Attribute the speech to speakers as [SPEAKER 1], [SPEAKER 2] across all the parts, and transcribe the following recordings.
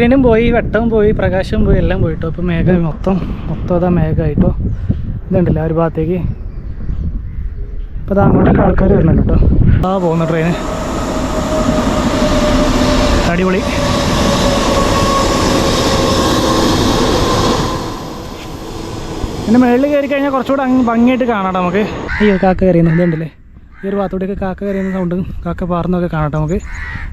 [SPEAKER 1] സൂര്യനും പോയി വെട്ടവും പോയി പ്രകാശവും പോയി എല്ലാം പോയിട്ടോ ഇപ്പം മേഘ മൊത്തം മൊത്തം അതാ മേഘമായിട്ടോ ഇതുണ്ടല്ലോ ഒരു ഭാഗത്തേക്ക്. ഇപ്പം അത് അങ്ങോട്ടൊക്കെ ആൾക്കാർ വരുന്നുണ്ട് കേട്ടോ ആ പോകുന്ന ട്രെയിന് അടിപൊളി. പിന്നെ മേളിൽ കയറി കഴിഞ്ഞാൽ കുറച്ചുകൂടെ അങ്ങ് ഭംഗിയായിട്ട് കാണാം നമുക്ക്. അയ്യോ കാക്ക കയറിയുന്നു ഇതുണ്ടല്ലേ? ഈ ഒരു ഭാഗത്തോടെയൊക്കെ കാക്ക കരയുന്ന സൗണ്ടും കാക്ക പാർന്നൊക്കെ കാണട്ടെ നമുക്ക്.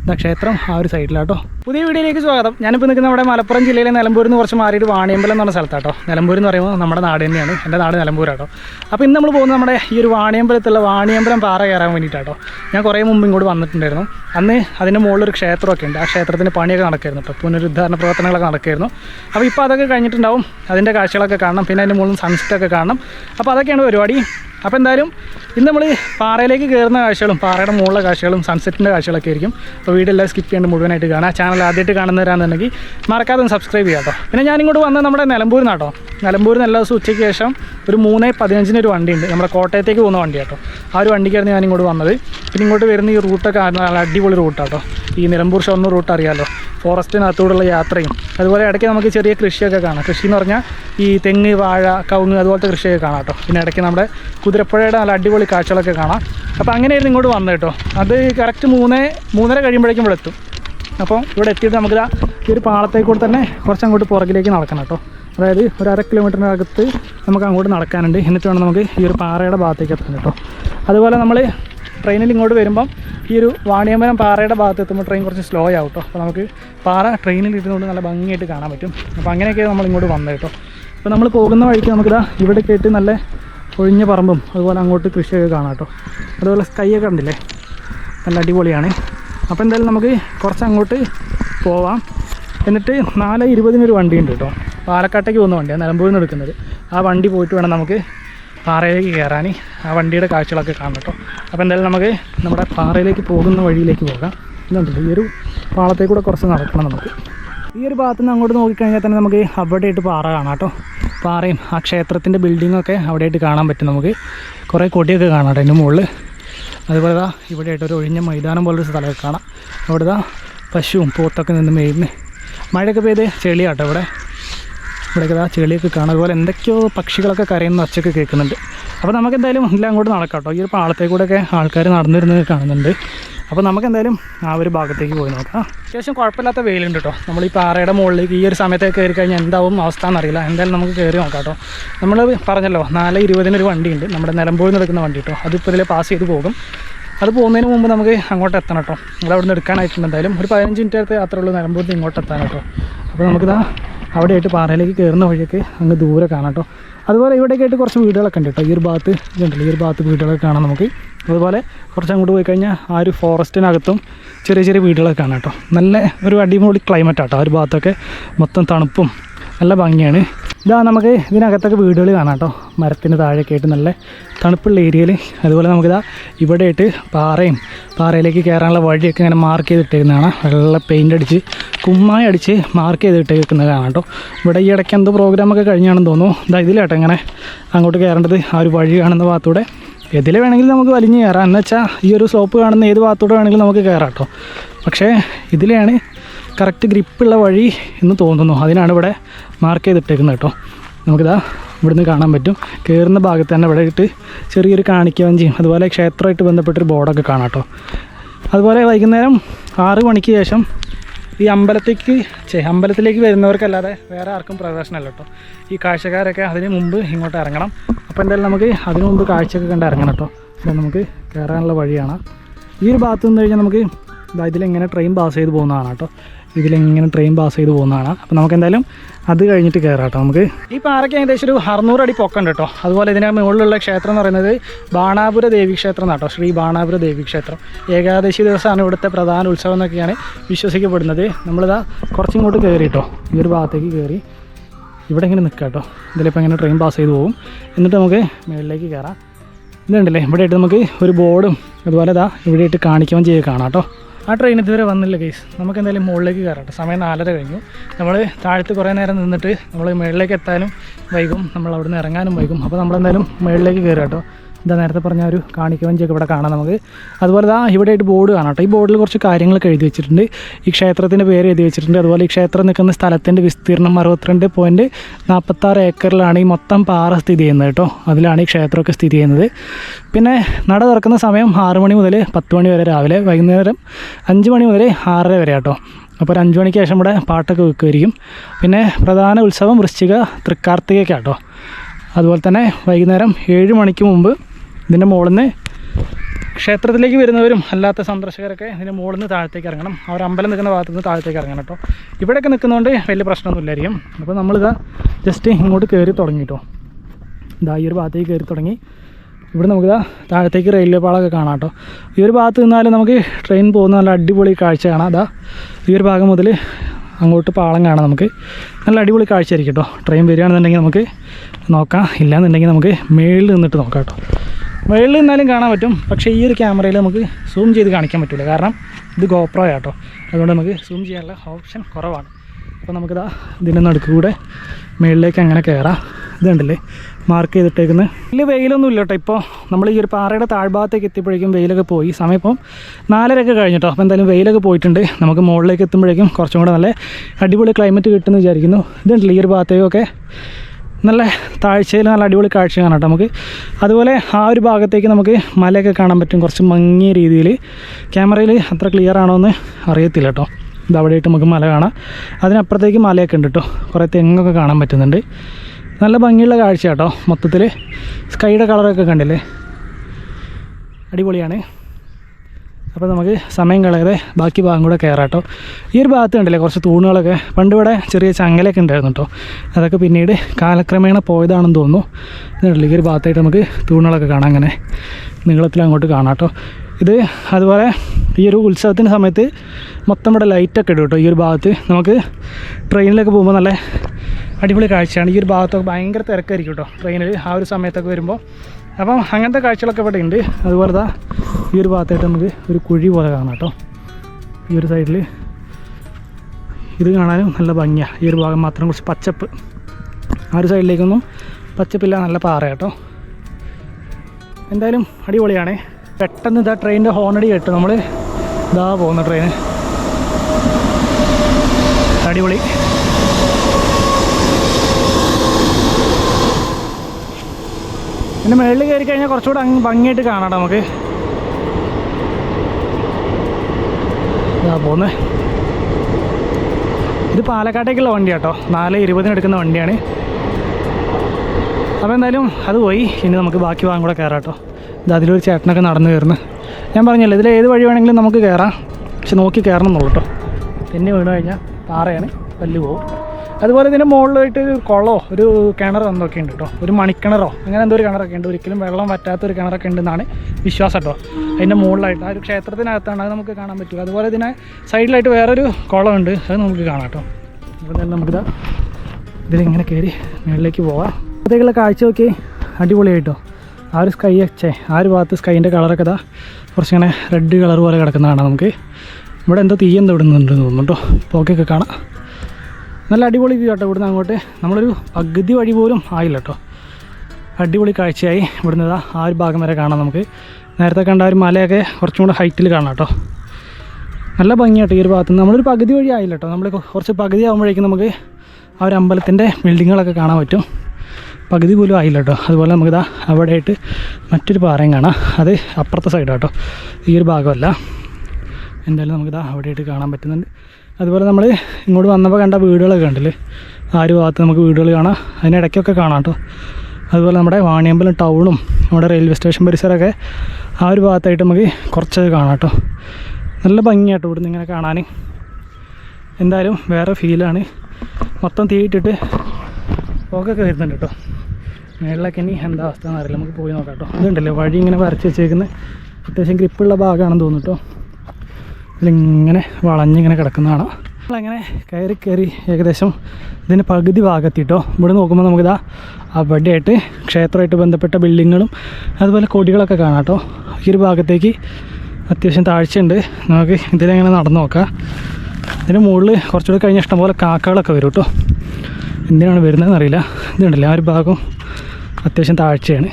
[SPEAKER 1] ഇതാ ക്ഷേത്രം ആ ഒരു സൈഡിലാട്ടോ പുതിയ വീഡിയോയിലേക്ക് സ്വാഗതം. ഞാനിപ്പോൾ നിൽക്കുന്ന നമ്മുടെ മലപ്പുറം ജില്ലയിലെ നിലമ്പൂരിൽ നിന്ന് കുറച്ച് മാറിയിട്ട് വാണിയമ്പലം എന്ന് പറഞ്ഞ സ്ഥലത്താട്ടോ. നിലമ്പൂർ എന്ന് പറയുമ്പോൾ നമ്മുടെ നാട് തന്നെയാണ്. എന്റെ നാട് നിലമ്പൂരാട്ടോ. അപ്പോൾ ഇന്ന് നമ്മൾ പോകുന്ന നമ്മുടെ ഈ ഒരു വാണിയമ്പലത്തുള്ള വാണിയമ്പലം പാറ കയറാൻ വേണ്ടിയിട്ടാട്ടോ. ഞാൻ കുറേ മുമ്പ് ഇങ്ങോട്ട് വന്നിട്ടുണ്ടായിരുന്നു. അന്ന് അതിന്റെ മുകളിലൊരു ക്ഷേത്രമൊക്കെ ഉണ്ട്. ആ ക്ഷേത്രത്തിന്റെ പണിയൊക്കെ നടക്കായിരുന്നു കേട്ടോ പുനരുദ്ധാരണ പ്രവർത്തനങ്ങളൊക്കെ നടക്കായിരുന്നു. അപ്പോൾ ഇപ്പോൾ അതൊക്കെ കഴിഞ്ഞിട്ടുണ്ടാവും. അതിന്റെ കാഴ്ചകളൊക്കെ കാണണം. പിന്നെ അതിന്റെ മുകളിൽ സൺസെറ്റ് ഒക്കെ കാണണം. അപ്പോൾ അതൊക്കെയാണ് പരിപാടി. അപ്പോൾ എന്തായാലും ഇന്ന് നമ്മൾ പാറയിലേക്ക് കയറുന്ന കാഴ്ചകളും പാറയുടെ മുകളിലെ കാഴ്ചകളും സൺസെറ്റിന്റെ കാഴ്ചകളൊക്കെ ആയിരിക്കും. അപ്പോൾ വീഡിയോ സ്കിപ്പ് ചെയ്യേണ്ട മുഴുവനായിട്ട് കാണാം. ചാനൽ ആദ്യമായിട്ട് കാണുന്നവരാണെന്നുണ്ടെങ്കിൽ മറക്കാതെ സബ്സ്ക്രൈബ് ചെയ്യാം കേട്ടോ പിന്നെ ഞാനിങ്ങോട്ട് വന്നത് നമ്മുടെ നിലമ്പൂരിൽ നിന്നാട്ടോ. നിലമ്പൂരിൽ നിന്ന് എല്ലാ ദിവസവും ഉച്ചയ്ക്ക് ശേഷം ഒരു മൂന്ന് പതിനഞ്ചിന് ഒരു വണ്ടിയുണ്ട്. നമ്മുടെ കോട്ടയത്തേക്ക് പോകുന്ന വണ്ടി കേട്ടോ ആ ഒരു വണ്ടിക്കായിരുന്നു ഞാൻ ഇങ്ങോട്ട് വന്നത്. പിന്നെ ഇങ്ങോട്ട് വരുന്ന ഈ റൂട്ടൊക്കെ നല്ല അടിപൊളി റൂട്ടാട്ടോ ഈ നിലമ്പൂർ ഷൊർണൂർ റൂട്ട് അറിയാമല്ലോ ഫോറസ്റ്റിനകത്തൂടെയുള്ള യാത്രയും. അതുപോലെ ഇടയ്ക്ക് നമുക്ക് ചെറിയ കൃഷിയൊക്കെ കാണാം. കൃഷി എന്ന് പറഞ്ഞാൽ ഈ തെങ്ങ് വാഴ കവുങ്ങ് അതുപോലത്തെ കൃഷിയൊക്കെ കാണാം കേട്ടോ പിന്നെ ഇടയ്ക്ക് നമ്മുടെ കുതിരപ്പുഴയുടെ നല്ല അടിപൊളി കാഴ്ചകളൊക്കെ കാണാം. അപ്പോൾ അങ്ങനെയായിരുന്നു ഇങ്ങോട്ട് വന്നത് കേട്ടോ. അത് കറക്റ്റ് മൂന്ന് മൂന്നര കഴിയുമ്പോഴേക്കും ഇവിടെ എത്തും. അപ്പോൾ ഇവിടെ എത്തിയിട്ട് നമുക്ക് ഈ ഒരു പാളത്തേക്ക് കൂടെ തന്നെ കുറച്ച് അങ്ങോട്ട് പുറകിലേക്ക് നടക്കണം കേട്ടോ. അതായത് ഒരു അര കിലോമീറ്ററിനകത്ത് നമുക്ക് അങ്ങോട്ട് നടക്കാനുണ്ട്. എന്നിട്ട് വേണം നമുക്ക് ഈ ഒരു പാറയുടെ ഭാഗത്തേക്ക് എത്താൻ കേട്ടോ. അതുപോലെ നമ്മൾ ട്രെയിനിൽ ഇങ്ങോട്ട് വരുമ്പം ഈ ഒരു വാണിയമ്പലം പാറയുടെ ഭാഗത്ത് എത്തുമ്പോൾ ട്രെയിൻ കുറച്ച് സ്ലോ ആവും കേട്ടോ. അപ്പോൾ നമുക്ക് പാറ ട്രെയിനിൽ ഇരുന്നുകൊണ്ട് നല്ല ഭംഗിയായിട്ട് കാണാൻ പറ്റും. അപ്പോൾ അങ്ങനെയൊക്കെ നമ്മൾ ഇങ്ങോട്ട് വന്നത് കേട്ടോ. അപ്പോൾ നമ്മൾ പോകുന്ന വഴിക്ക് നമുക്കിതാ ഇവിടെ കേട്ട് നല്ല ഒഴിഞ്ഞ പറമ്പും അതുപോലെ അങ്ങോട്ട് കൃഷിയൊക്കെ കാണാം കേട്ടോ. അതുപോലെ സ്കൈയൊക്കെ ഉണ്ടല്ലേ നല്ല അടിപൊളിയാണ്. അപ്പോൾ എന്തായാലും നമുക്ക് കുറച്ച് അങ്ങോട്ട് പോവാം. എന്നിട്ട് നാല് ഇരുപതിനൊരു വണ്ടി ഉണ്ട് കേട്ടോ. പാലക്കാട്ടേക്ക് പോകുന്ന വണ്ടിയാണ് നിലമ്പൂരിൽ നിന്ന് എടുക്കുന്നത്. ആ വണ്ടി പോയിട്ട് വേണം നമുക്ക് പാറയിലേക്ക് കയറാൻ ആ വണ്ടിയുടെ കാഴ്ചകളൊക്കെ കാണാം കേട്ടോ. അപ്പോൾ എന്തായാലും നമുക്ക് നമ്മുടെ പാറയിലേക്ക് പോകുന്ന വഴിയിലേക്ക് പോകാം. ഇതുണ്ടല്ലോ ഈ ഒരു പാളത്തേക്കൂടെ കുറച്ച് നടക്കണം നമുക്ക്. ഈ ഒരു ഭാഗത്ത് നിന്ന് അങ്ങോട്ട് നോക്കിക്കഴിഞ്ഞാൽ തന്നെ നമുക്ക് അവിടെ ഇട്ട് പാറ കാണാം കേട്ടോ. പാറയും ആ ക്ഷേത്രത്തിന്റെ ബിൽഡിങ്ങൊക്കെ അവിടെയായിട്ട് കാണാൻ പറ്റും നമുക്ക്. കുറേ കൊടിയൊക്കെ കാണാം അതിന്റെ മുകളിൽ. അതുപോലെ ദാ ഇവിടെയായിട്ട് ഒരു ഒഴിഞ്ഞ മൈതാനം പോലൊരു സ്ഥലമൊക്കെ കാണാം. അവിടെ ദാ പശുവും പോത്തൊക്കെ നിന്ന് മേയുന്നു. മഴയൊക്കെ പെയ്ത് ചെളിയാട്ടോ ഇവിടെ. ഇവിടെയൊക്കെ ദാ ചെളിയൊക്കെ കാണാം. അതുപോലെ എന്തൊക്കെയോ പക്ഷികളൊക്കെ കരയുന്ന ഒച്ചയൊക്കെ കേൾക്കുന്നുണ്ട്. അപ്പോൾ നമുക്ക് എന്തായാലും എല്ലാം അങ്ങോട്ട് നടക്കാം കേട്ടോ. ഈ ഒരു പാളത്തെ കൂടെയൊക്കെ ആൾക്കാർ നടന്നിരുന്നത് കാണുന്നുണ്ട്. അപ്പോൾ നമുക്ക് എന്തായാലും ആ ഒരു ഭാഗത്തേക്ക് പോയി നോക്കാം. അത്യാവശ്യം കുഴപ്പമില്ലാത്ത വെയിലുണ്ട് കേട്ടോ നമ്മൾ ഈ പാറയുടെ മുകളിലേക്ക് ഈ ഒരു സമയത്തേക്ക് കയറി കഴിഞ്ഞാൽ എന്താവും അവസ്ഥ എന്നറിയില്ല. എന്തായാലും നമുക്ക് കയറി നോക്കാം കേട്ടോ നമ്മൾ പറഞ്ഞല്ലോ നാല് ഇരുപതിനൊരു വണ്ടിയുണ്ട്. നമ്മുടെ നിലമ്പൂരിൽ നിന്ന് എടുക്കുന്ന വണ്ടി കേട്ടോ അതിപ്പോൾ ഇതിൽ പാസ് ചെയ്ത് പോകും. അത് പോകുന്നതിന് മുമ്പ് നമുക്ക് അങ്ങോട്ട് എത്തണം കേട്ടോ നമ്മൾ അവിടെ നിന്ന് എടുക്കാനായിട്ടുണ്ട് എന്തായാലും. ഒരു പതിനഞ്ച് മിനിറ്റ് യാത്ര ഉള്ളൂ നിലമ്പൂരിൽ നിന്ന് ഇങ്ങോട്ട് എത്താൻ കേട്ടോ അപ്പോൾ നമുക്കിതാ അവിടെയായിട്ട് പാറയിലേക്ക് കയറുന്ന വഴിയൊക്കെ അങ്ങ് ദൂരെ കാണാം കേട്ടോ അതുപോലെ ഇവിടെയൊക്കെ ആയിട്ട് കുറച്ച് വീടുകളൊക്കെ ഉണ്ട് കേട്ടോ ഈ ഒരു ഭാഗത്ത് ഇതുണ്ടല്ലോ. ഈ ഒരു ഭാഗത്ത് വീടുകളൊക്കെ കാണാം നമുക്ക്. അതുപോലെ കുറച്ച് അങ്ങോട്ട് പോയി കഴിഞ്ഞാൽ ആ ഒരു ഫോറസ്റ്റിനകത്തും ചെറിയ ചെറിയ വീടുകളൊക്കെ ആണ് കേട്ടോ. നല്ല ഒരു അടിപൊളി ക്ലൈമറ്റ് ആട്ടോ ആ ഒരു ഭാഗത്തൊക്കെ മൊത്തം തണുപ്പും നല്ല ഭംഗിയാണ്. ഇതാ നമുക്ക് ഇതിനകത്തൊക്കെ വീടുകൾ കാണാം കേട്ടോ. മരത്തിന് താഴെയൊക്കെ ആയിട്ട് നല്ല തണുപ്പുള്ള ഏരിയയിൽ. അതുപോലെ നമുക്കിതാ ഇവിടെയായിട്ട് പാറയും പാറയിലേക്ക് കയറാനുള്ള വഴിയൊക്കെ ഇങ്ങനെ മാർക്ക് ചെയ്തിട്ടേക്കുന്നതാണ്. വെള്ള പെയിന്റ് അടിച്ച് കുമ്മായി അടിച്ച് മാർക്ക് ചെയ്തിട്ടേക്കുന്നത് കാണാം കേട്ടോ. ഇവിടെ ഈ ഇടയ്ക്ക് എന്തോ പ്രോഗ്രാമൊക്കെ കഴിഞ്ഞാണെന്ന് തോന്നുന്നു. ഇതാ ഇതിലാട്ടോ ഇങ്ങനെ അങ്ങോട്ട് കയറേണ്ടത്. ആ ഒരു വഴി കാണുന്ന ഭാഗത്തൂടെ. എതിലെ വേണമെങ്കിൽ നമുക്ക് വലിഞ്ഞ് കയറാം. എന്ന് വെച്ചാൽ ഈ ഒരു സ്ലോപ്പ് കാണുന്ന ഏത് ഭാഗത്തോടെ വേണമെങ്കിലും നമുക്ക് കയറാം കേട്ടോ. പക്ഷേ ഇതിലെയാണ് കറക്റ്റ് ഗ്രിപ്പുള്ള വഴി എന്ന് തോന്നുന്നു. അതിനാണ് ഇവിടെ മാർക്ക് ചെയ്തിട്ടേക്കുന്നത് കേട്ടോ. നമുക്കിതാ ഇവിടുന്ന് കാണാൻ പറ്റും. കയറുന്ന ഭാഗത്ത് തന്നെ ഇവിടെ ഇട്ട് ചെറിയൊരു കാണിക്കവഞ്ചിയും അതുപോലെ ക്ഷേത്രമായിട്ട് ബന്ധപ്പെട്ടൊരു ബോർഡൊക്കെ കാണാം കേട്ടോ. അതുപോലെ വൈകുന്നേരം ആറ് മണിക്ക് ശേഷം ഈ അമ്പലത്തേക്ക് ചേ അമ്പലത്തിലേക്ക് വരുന്നവർക്കല്ലാതെ വേറെ ആർക്കും പ്രവേശനമല്ല കേട്ടോ. ഈ കാഴ്ചക്കാരൊക്കെ അതിന് മുമ്പ് ഇങ്ങോട്ട് ഇറങ്ങണം. അപ്പോൾ എന്തായാലും നമുക്ക് അതിനു മുമ്പ് കാഴ്ചയൊക്കെ കണ്ട് ഇറങ്ങണം കേട്ടോ. ഇത് നമുക്ക് കയറാനുള്ള വഴിയാണ്. ഈ ഒരു ഭാഗത്ത് നിന്ന് കഴിഞ്ഞാൽ നമുക്ക് ഇതിലെങ്ങനെ ട്രെയിൻ പാസ് ചെയ്ത് പോകുന്നതാണ് കേട്ടോ. ഇതിലെങ്ങനെ ട്രെയിൻ പാസ് ചെയ്ത് പോകുന്നതാണ്. അപ്പോൾ നമുക്ക് എന്തായാലും അത് കഴിഞ്ഞിട്ട് കയറാം കേട്ടോ നമുക്ക്. ഈ പാറയ്ക്ക് ഏകദേശം ഒരു അറുന്നൂറ് അടി പൊക്കമുണ്ട് കേട്ടോ. അതുപോലെ ഇതിന് മുകളിലുള്ള ക്ഷേത്രം എന്ന് പറയുന്നത് ബാണാപുര ദേവി ക്ഷേത്രം എന്നാട്ടോ. ശ്രീ ബാണാപുര ദേവി ക്ഷേത്രം. ഏകാദശി ദിവസമാണ് ഇവിടുത്തെ പ്രധാന ഉത്സവം എന്നൊക്കെയാണ് വിശ്വസിക്കപ്പെടുന്നത്. നമ്മളിതാ കുറച്ചിങ്ങോട്ട് കയറി കേട്ടോ. ഈ ഒരു ഭാഗത്തേക്ക് കയറി ഇവിടെ ഇങ്ങനെ നിൽക്കാം കേട്ടോ. ഇതിലിപ്പോൾ ഇങ്ങനെ ട്രെയിൻ പാസ് ചെയ്ത് പോകും. എന്നിട്ട് നമുക്ക് മുകളിലേക്ക് കയറാം ഇതുണ്ടല്ലേ? ഇവിടെ ആയിട്ട് നമുക്ക് ഒരു ബോർഡും അതുപോലെ ഇതാ ഇവിടെ ആയിട്ട് കാണിക്കാൻ ചെയ്യുക കാണാം കേട്ടോ. ആ ട്രെയിൻ ഇതുവരെ വന്നില്ല കേസ് നമുക്ക് എന്തായാലും മുകളിലേക്ക് കയറാം സമയം നാലര കഴിഞ്ഞു. നമ്മൾ താഴത്ത് കുറേ നേരം നിന്നിട്ട് നമ്മൾ മുകളിലേക്ക് എത്താനും വൈകും. നമ്മൾ അവിടെ നിന്ന് ഇറങ്ങാനും വൈകും. അപ്പോൾ നമ്മളെന്തായാലും മുകളിലേക്ക് കയറാം കേട്ടോ. ഇതാ നേരത്തെ പറഞ്ഞ ഒരു കാണിക്കവഞ്ചിയൊക്കെ ഇവിടെ കാണാം നമുക്ക്. അതുപോലെ ഇതാ ഇവിടെ ആയിട്ട് ബോർഡ് കാണാം കേട്ടോ ഈ ബോർഡിൽ കുറച്ച് കാര്യങ്ങളൊക്കെ എഴുതി വെച്ചിട്ടുണ്ട്. ഈ ക്ഷേത്രത്തിന്റെ പേര് എഴുതി വെച്ചിട്ടുണ്ട്. അതുപോലെ ഈ ക്ഷേത്രം നിൽക്കുന്ന സ്ഥലത്തിന്റെ വിസ്തീർണം അറുപത്തിരണ്ട് പോയിന്റ് നാൽപ്പത്താറ് ഏക്കറിലാണ് ഈ മൊത്തം പാറ സ്ഥിതി ചെയ്യുന്നത് കേട്ടോ അതിലാണ് ഈ ക്ഷേത്രമൊക്കെ സ്ഥിതി ചെയ്യുന്നത്. പിന്നെ നട തുറക്കുന്ന സമയം ആറ് മണി മുതൽ പത്ത് മണി വരെ രാവിലെ വൈകുന്നേരം അഞ്ച് മണി മുതൽ ആറര വരെ കേട്ടോ അപ്പോൾ ഒരു അഞ്ച് മണിക്ക് ശേഷം ഇവിടെ പാട്ടൊക്കെ വെക്കുമായിരിക്കും പിന്നെ പ്രധാന ഉത്സവം വൃശ്ചിക തൃക്കാർത്തികയ്ക്കാട്ടോ കേട്ടോ അതുപോലെ തന്നെ വൈകുന്നേരം ഏഴ് മണിക്ക് മുമ്പ് ഇതിന്റെ മുകളിൽ നിന്ന് ക്ഷേത്രത്തിലേക്ക് വരുന്നവരും അല്ലാത്ത സന്ദർശകരൊക്കെ ഇതിന്റെ മുകളിൽ നിന്ന് താഴത്തേക്ക് ഇറങ്ങണം. ആ ഒരു അമ്പലം നിൽക്കുന്ന ഭാഗത്ത് നിന്ന് താഴത്തേക്ക് ഇറങ്ങണം കേട്ടോ. ഇവിടെയൊക്കെ നിൽക്കുന്നതുകൊണ്ട് വലിയ പ്രശ്നമൊന്നുമില്ലായിരിക്കും. അപ്പോൾ നമ്മളിതാ ജസ്റ്റ് ഇങ്ങോട്ട് കയറി തുടങ്ങി കേട്ടോ ഇതാ ഈ ഒരു ഭാഗത്തേക്ക് കയറി തുടങ്ങി. ഇവിടെ നമുക്ക് താഴത്തേക്ക് റെയിൽവേ പാളമൊക്കെ കാണാം കേട്ടോ. ഈ ഒരു ഭാഗത്ത് നിന്നാലും നമുക്ക് ട്രെയിൻ പോകുന്ന നല്ല അടിപൊളി കാഴ്ച കാണാം. അതാ ഈ ഒരു ഭാഗം മുതൽ അങ്ങോട്ട് പാളം കാണാം നമുക്ക്. നല്ല അടിപൊളി കാഴ്ചയായിരിക്കും കേട്ടോ. ട്രെയിൻ വരികയാണെന്നുണ്ടെങ്കിൽ നമുക്ക് നോക്കാം. ഇല്ലാന്നുണ്ടെങ്കിൽ നമുക്ക് മേളിൽ നിന്നിട്ട് നോക്കാം കേട്ടോ. മേളിൽ നിന്നാലും കാണാൻ പറ്റും. പക്ഷേ ഈ ഒരു ക്യാമറയിൽ നമുക്ക് സൂം ചെയ്ത് കാണിക്കാൻ പറ്റില്ല കാരണം ഇത് ഗോപ്രോ ആട്ടോ. അതുകൊണ്ട് നമുക്ക് സൂം ചെയ്യാനുള്ള ഓപ്ഷൻ കുറവാണ്. അപ്പോൾ നമുക്കിതാ ഇതിന്റെ നടുക്ക് കൂടെ മുകളിലേക്ക് അങ്ങനെ കയറാം. ഇതുണ്ടല്ലേ മാർക്ക് ചെയ്തിട്ടേക്കുന്ന. വലിയ വെയിലൊന്നും ഇല്ല കേട്ടോ. ഇപ്പോൾ നമ്മൾ ഈ ഒരു പാറയുടെ താഴ്ഭാഗത്തേക്ക് എത്തിയപ്പോഴേക്കും വെയിലൊക്കെ പോയി. സമയം ഇപ്പം നാലരയൊക്കെ കഴിഞ്ഞിട്ടോ അപ്പോൾ എന്തായാലും വെയിലൊക്കെ പോയിട്ടുണ്ട്. നമുക്ക് മുകളിലേക്ക് എത്തുമ്പോഴേക്കും കുറച്ചും കൂടെ നല്ല അടിപൊളി ക്ലൈമറ്റ് കിട്ടുമെന്ന് വിചാരിക്കുന്നു. ഇതുണ്ടല്ലോ ഈ ഒരു ഭാഗത്തേക്കൊക്കെ നല്ല താഴ്ചയിൽ നല്ല അടിപൊളി കാഴ്ച കാണാം കേട്ടോ നമുക്ക്. അതുപോലെ ആ ഒരു ഭാഗത്തേക്ക് നമുക്ക് മലയൊക്കെ കാണാൻ പറ്റും കുറച്ച് മങ്ങിയ രീതിയിൽ. ക്യാമറയിൽ അത്ര ക്ലിയർ ആണോ എന്ന് അറിയത്തില്ല കേട്ടോ. ഇത് അവിടെയായിട്ട് നമുക്ക് മല കാണാം. അതിനപ്പുറത്തേക്ക് മലയൊക്കെ ഉണ്ട് കേട്ടോ. കുറേ തെങ്ങൊക്കെ കാണാൻ പറ്റുന്നുണ്ട്. നല്ല ഭംഗിയുള്ള കാഴ്ച കേട്ടോ മൊത്തത്തിൽ സ്കൈയുടെ കളറൊക്കെ കണ്ടില്ലേ? അടിപൊളിയാണ്. അപ്പോൾ നമുക്ക് സമയം കളയാതെ ബാക്കി ഭാഗം കൂടെ കയറാം കേട്ടോ ഈ ഒരു ഭാഗത്ത് കണ്ടില്ലേ കുറച്ച് തൂണുകളൊക്കെ? പണ്ട് ഇവിടെ ചെറിയ ചങ്ങലൊക്കെ ഉണ്ടായിരുന്നു കേട്ടോ. അതൊക്കെ പിന്നീട് കാലക്രമേണ പോയതാണെന്ന് തോന്നുന്നു. ഇതുണ്ടല്ലോ ഈ ഒരു ഭാഗത്തായിട്ട് നമുക്ക് തൂണുകളൊക്കെ കാണാം അങ്ങനെ. നീളത്തിൽ അങ്ങോട്ട് കാണാം കേട്ടോ. ഇത് അതുപോലെ ഈ ഒരു ഉത്സവത്തിന്റെ സമയത്ത് മൊത്തം ഇവിടെ ലൈറ്റൊക്കെ ഇടും കേട്ടോ ഈ ഒരു ഭാഗത്ത്. നമുക്ക് ട്രെയിനിലൊക്കെ പോകുമ്പോൾ നല്ല അടിപൊളി കാഴ്ചയാണ്. ഈ ഒരു ഭാഗത്തൊക്കെ ഭയങ്കര തിരക്കായിരിക്കും കേട്ടോ ട്രെയിനിൽ. ആ ഒരു സമയത്തൊക്കെ വരുമ്പോൾ അപ്പം അങ്ങനത്തെ കാഴ്ചകളൊക്കെ ഇവിടെ ഉണ്ട്. അതുപോലെ ദാ ഈ ഒരു ഭാഗത്തായിട്ട് നമുക്ക് ഒരു കുഴി പോലെ കാണാം കേട്ടോ. ഈ ഒരു സൈഡിൽ ഇത് കാണാനും നല്ല ഭംഗിയാണ് ഈ ഒരു ഭാഗം മാത്രം കുറച്ച് പച്ചപ്പ്. ആ ഒരു സൈഡിലേക്കൊന്നും പച്ചപ്പില്ല നല്ല പാറ കേട്ടോ. എന്തായാലും അടിപൊളിയാണ്. പെട്ടെന്ന് ഇതാ ട്രെയിനിന്റെ ഹോണടി കേട്ടു. നമ്മൾ ഇതാ പോകുന്ന ട്രെയിന്. അടിപൊളി. പിന്നെ മുകളിൽ കയറി കഴിഞ്ഞാൽ കുറച്ചുകൂടെ അങ്ങ് ഭംഗിയായിട്ട് കാണാം നമുക്ക്. ഇതാ പോകുന്നത് ഇത് പാലക്കാട്ടേക്കുള്ള വണ്ടി കേട്ടോ നാല് ഇരുപതിന് എടുക്കുന്ന വണ്ടിയാണ്. അപ്പോൾ എന്തായാലും അത് പോയി. ഇനി നമുക്ക് ബാക്കി ഭാഗം കൂടെ കയറാം കേട്ടോ ഇത് അതിലൊരു ചേട്ടനൊക്കെ നടന്നു കയറുന്നു. ഞാൻ പറഞ്ഞല്ലോ ഇതിൽ ഏത് വഴി വേണമെങ്കിലും നമുക്ക് കയറാം പക്ഷെ നോക്കി കയറണം എന്നുള്ളൂ കേട്ടോ പിന്നെ വീണ് കഴിഞ്ഞാൽ പാറയാണ് പല്ല് പോകും അതുപോലെ ഇതിന്റെ മുകളിലായിട്ട് ഒരു കുളമോ ഒരു കിണറോ എന്തൊക്കെ ഉണ്ട് കേട്ടോ ഒരു മണിക്കിണറോ അങ്ങനെ എന്തോ ഒരു കിണറൊക്കെ ഉണ്ട്. ഒരിക്കലും വെള്ളം വറ്റാത്ത ഒരു കിണറൊക്കെ ഉണ്ടെന്നാണ് വിശ്വാസം കേട്ടോ അതിന്റെ മുകളിലായിട്ട് ആ ഒരു ക്ഷേത്രത്തിനകത്താണ് അത് നമുക്ക് കാണാൻ പറ്റും അതുപോലെ ഇതിനെ സൈഡിലായിട്ട് വേറൊരു കുളമുണ്ട് അത് നമുക്ക് കാണാം കേട്ടോ അപ്പോൾ തന്നെ നമുക്കിത് ഇതിലിങ്ങനെ കയറി മുകളിലേക്ക് പോവാം. അപ്പോഴത്തേക്കുള്ള കാഴ്ച നോക്കി അടിപൊളിയായിട്ടോ. ആ ഒരു സ്കൈ അച്ഛേ ആ ഒരു ഭാഗത്ത് സ്കൈന്റെ കളറൊക്കെ ഇതാ കുറച്ചിങ്ങനെ റെഡ് കളർ പോലെ കിടക്കുന്നതാണ് നമുക്ക്. ഇവിടെ എന്തോ തീ എന്തോ ഇടുന്നുണ്ടെന്ന് തോന്നുന്നു കേട്ടോ പോക്കൊക്കെ കാണാം. നല്ല അടിപൊളി വ്യൂ കേട്ടോ ഇവിടുന്ന് അങ്ങോട്ട്. നമ്മളൊരു പകുതി വഴി പോലും ആയില്ല കേട്ടോ അടിപൊളി കാഴ്ചയായി ഇവിടുന്ന് ഇതാ ആ ഒരു ഭാഗം വരെ കാണാം നമുക്ക്. നേരത്തെ കണ്ട ആ ഒരു മലയൊക്കെ കുറച്ചും കൂടെ ഹൈറ്റിൽ കാണാം കേട്ടോ നല്ല ഭംഗിയായിട്ട് ഈ ഒരു ഭാഗത്ത് നമ്മളൊരു പകുതി വഴി ആയില്ല കേട്ടോ നമ്മൾ കുറച്ച് പകുതി ആകുമ്പോഴേക്കും നമുക്ക് ആ ഒരു അമ്പലത്തിന്റെ ബിൽഡിങ്ങുകളൊക്കെ കാണാൻ പറ്റും. പകുതി പോലും ആയില്ല കേട്ടോ അതുപോലെ നമുക്കിതാ അവിടെയായിട്ട് മറ്റൊരു പാറയും കാണാം. അത് അപ്പുറത്തെ സൈഡാണ് കേട്ടോ ഈ ഒരു ഭാഗമല്ല. എന്തായാലും നമുക്കിതാ അവിടെയായിട്ട് കാണാൻ പറ്റുന്നുണ്ട്. അതുപോലെ നമ്മൾ ഇങ്ങോട്ട് വന്നപ്പോൾ കണ്ട വീടുകളൊക്കെ ഉണ്ടല്ലേ? ആര് ഭാഗത്ത് നമുക്ക് വീടുകൾ കാണാം. അതിനിടയ്ക്കൊക്കെ കാണാം കേട്ടോ. അതുപോലെ നമ്മുടെ വാണിയമ്പലം ടൗണും നമ്മുടെ റെയിൽവേ സ്റ്റേഷൻ പരിസരമൊക്കെ ആ ഒരു ഭാഗത്തായിട്ട് നമുക്ക് കുറച്ചൊക്കെ കാണാം കേട്ടോ. നല്ല ഭംഗിയാട്ടോ ഇവിടുന്ന് ഇങ്ങനെ കാണാൻ എന്തായാലും വേറെ ഫീലാണ് മൊത്തം തീയിട്ടിട്ട് പോക്കൊക്കെ വരുന്നുണ്ട് കേട്ടോ. മേളിലൊക്കെ ഇനി എന്താ അവസ്ഥ എന്നറിയില്ല നമുക്ക് പോയി നോക്കാം കേട്ടോ. അതുണ്ടല്ലോ വഴി ഇങ്ങനെ വരച്ച് വെച്ചേക്കുന്നത് അത്യാവശ്യം ഗ്രിപ്പുള്ള ഭാഗമാണെന്ന് തോന്നുന്നു കേട്ടോ. ഇതിലിങ്ങനെ വളഞ്ഞിങ്ങനെ കിടക്കുന്നതാണ്. നമ്മളങ്ങനെ കയറി കയറി ഏകദേശം ഇതിന് പകുതി ഭാഗത്തിട്ടോ. ഇവിടെ നോക്കുമ്പോൾ നമുക്കിതാ അവിടെയായിട്ട് ക്ഷേത്രമായിട്ട് ബന്ധപ്പെട്ട ബിൽഡിങ്ങുകളും അതുപോലെ കൊടികളൊക്കെ കാണാം കേട്ടോ. ഈ ഒരു ഭാഗത്തേക്ക് അത്യാവശ്യം താഴ്ചയുണ്ട്. നമുക്ക് ഇതിലെങ്ങനെ നടന്നു നോക്കാം. ഇതിന് മുകളിൽ കുറച്ചുകൂടി കഴിഞ്ഞ ഇഷ്ടംപോലെ കാക്കകളൊക്കെ വരും കേട്ടോ. എന്തിനാണ് വരുന്നതെന്ന് അറിയില്ല. ഇതുണ്ടല്ലേ ആ ഒരു ഭാഗം അത്യാവശ്യം താഴ്ചയാണ്.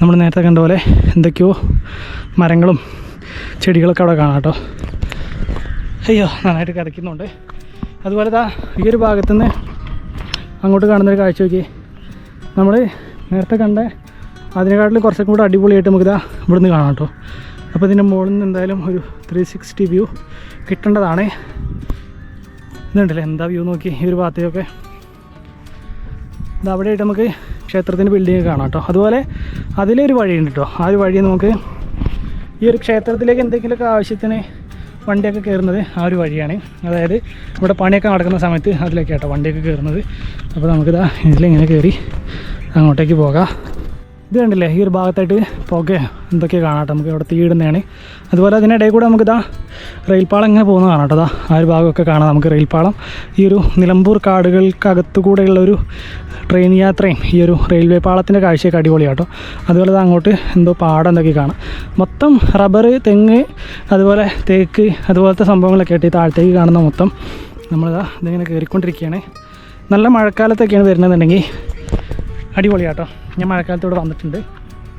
[SPEAKER 1] നമ്മൾ നേരത്തെ കണ്ട പോലെ എന്തൊക്കെയോ മരങ്ങളും ചെടികളൊക്കെ അവിടെ കാണാം കേട്ടോ. അയ്യോ നന്നായിട്ട് കിടക്കുന്നുണ്ട് അതുപോലെ താ ഈ ഒരു ഭാഗത്തുനിന്ന് അങ്ങോട്ട് കാണുന്നൊരു കാഴ്ച നോക്കി. നമ്മൾ നേരത്തെ കണ്ട അതിനെക്കാട്ടിലും കുറച്ചും കൂടെ അടിപൊളിയായിട്ട് നമുക്ക് ഇതാ ഇവിടുന്ന് കാണാം കേട്ടോ. അപ്പോൾ ഇതിന്റെ മുകളിൽ നിന്ന് എന്തായാലും ഒരു ത്രീ സിക്സ്റ്റി വ്യൂ കിട്ടേണ്ടതാണ്. ഇതുണ്ടല്ലേ? എന്താ വ്യൂ നോക്കി? ഈ ഒരു ഭാഗത്തേക്കൊക്കെ. ഇത് അവിടെയായിട്ട് നമുക്ക് ക്ഷേത്രത്തിന്റെ ബിൽഡിങ് കാണാം കേട്ടോ. അതുപോലെ അതിലൊരു വഴിയുണ്ട് കേട്ടോ. ആ ഒരു വഴി നമുക്ക് ഈ ഒരു ക്ഷേത്രത്തിലേക്ക് എന്തെങ്കിലുമൊക്കെ ആവശ്യത്തിന് വണ്ടിയൊക്കെ കയറുന്നത് ആ ഒരു വഴിയാണ്. അതായത് ഇവിടെ പണിയൊക്കെ നടക്കുന്ന സമയത്ത് അതിലേക്ക് കേട്ടോ വണ്ടിയൊക്കെ കയറുന്നത്. അപ്പോൾ നമുക്കിതാ ഇതിലിങ്ങനെ കയറി അങ്ങോട്ടേക്ക് പോകാം. ഇത് കണ്ടില്ലേ ഈ ഒരു ഭാഗത്തായിട്ട് പുക എന്തൊക്കെ കാണാം നമുക്ക് ഇവിടെ തീയിടുന്നതാണ് അതുപോലെ അതിനിടയിൽ കൂടെ നമുക്കിതാ റെയിൽപാളം ഇങ്ങനെ പോകുന്ന കാണാം കേട്ടോ ആ ഒരു ഭാഗമൊക്കെ കാണാം നമുക്ക് റെയിൽപാളം ഈ ഒരു നിലമ്പൂർ കാടുകൾക്കകത്തു കൂടെയുള്ള ഒരു ട്രെയിൻ യാത്രയും ഈ ഒരു റെയിൽവേ പാളത്തിന്റെ കാഴ്ചയൊക്കെ അടിപൊളിയാട്ടോ. അതുപോലെ അങ്ങോട്ട് എന്തോ പാടം എന്തൊക്കെ കാണാം. മൊത്തം റബ്ബർ തെങ്ങ് അതുപോലെ തേക്ക് അതുപോലത്തെ സംഭവങ്ങളൊക്കെ ആയിട്ട് ഈ താഴത്തേക്ക് കാണുന്ന മൊത്തം നമ്മളിതാ ഇതിങ്ങനെ കയറിക്കൊണ്ടിരിക്കുകയാണ്. നല്ല മഴക്കാലത്തൊക്കെയാണ് വരുന്നതെന്നുണ്ടെങ്കിൽ അടിപൊളിയാട്ടോ. ഞാൻ മഴക്കാലത്തോടെ വന്നിട്ടുണ്ട്.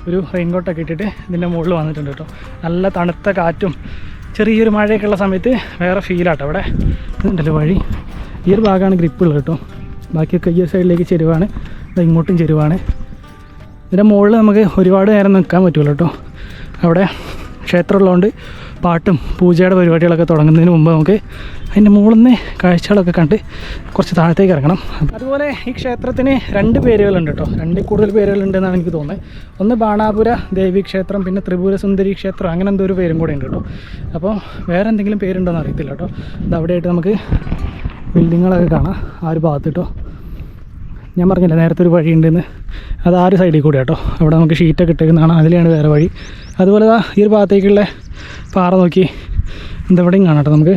[SPEAKER 1] ഒരു റെയിൻ കോട്ടൊക്കെ ഇട്ടിട്ട് ഇതിന്റെ മുകളിൽ വന്നിട്ടുണ്ട് കേട്ടോ. നല്ല തണുത്ത കാറ്റും ചെറിയൊരു മഴയൊക്കെ ഉള്ള സമയത്ത് വേറെ ഫീലാട്ടോ അവിടെ ഇതുണ്ടല്ലോ വഴി. ഈ ഒരു ഭാഗമാണ് ഗ്രിപ്പുള്ളത് കേട്ടോ. ബാക്കിയൊക്കെ ഈ സൈഡിലേക്ക് ചെരുവാണ്. ഇങ്ങോട്ടും ചെരുവാണ്. ഇതിന്റെ മുകളിൽ നമുക്ക് ഒരുപാട് നേരം നിൽക്കാൻ പറ്റുമല്ലോ കേട്ടോ. അവിടെ ക്ഷേത്രമുള്ളതുകൊണ്ട് പാട്ടും പൂജയുടെ പരിപാടികളൊക്കെ തുടങ്ങുന്നതിന് മുമ്പ് നമുക്ക് അതിന്റെ മുകളിൽ നിന്ന് കാഴ്ചകളൊക്കെ കണ്ട് കുറച്ച് താഴത്തേക്ക് ഇറങ്ങണം. അതുപോലെ ഈ ക്ഷേത്രത്തിന് രണ്ട് പേരുകളുണ്ട് കേട്ടോ. രണ്ട് കൂടുതൽ പേരുകളുണ്ടെന്നാണ് എനിക്ക് തോന്നുന്നത്. ഒന്ന് ബാണാപുര ദേവി ക്ഷേത്രം പിന്നെ ത്രിപുര സുന്ദരി ക്ഷേത്രം അങ്ങനെ എന്തോ ഒരു പേരും കൂടെ ഉണ്ട് കേട്ടോ. അപ്പോൾ വേറെ എന്തെങ്കിലും പേരുണ്ടോ എന്ന് അറിയത്തില്ല കേട്ടോ. അത് അവിടെയായിട്ട് നമുക്ക് ബിൽഡിങ്ങുകളൊക്കെ കാണാം. ആ ഒരു ഭാഗത്ത് കേട്ടോ ഞാൻ പറഞ്ഞില്ല നേരത്തെ ഒരു വഴി ഉണ്ടെന്ന് അത് ആ ഒരു സൈഡിൽ കൂടെ കേട്ടോ അവിടെ നമുക്ക് ഷീറ്റൊക്കെ ഇട്ടേക്കുന്നതാണ് അതിലാണ് വേറെ വഴി. അതുപോലെ ഈ ഒരു ഭാഗത്തേക്കുള്ള പാറ നോക്കി എന്തെവിടെയും കാണാം കേട്ടോ നമുക്ക്.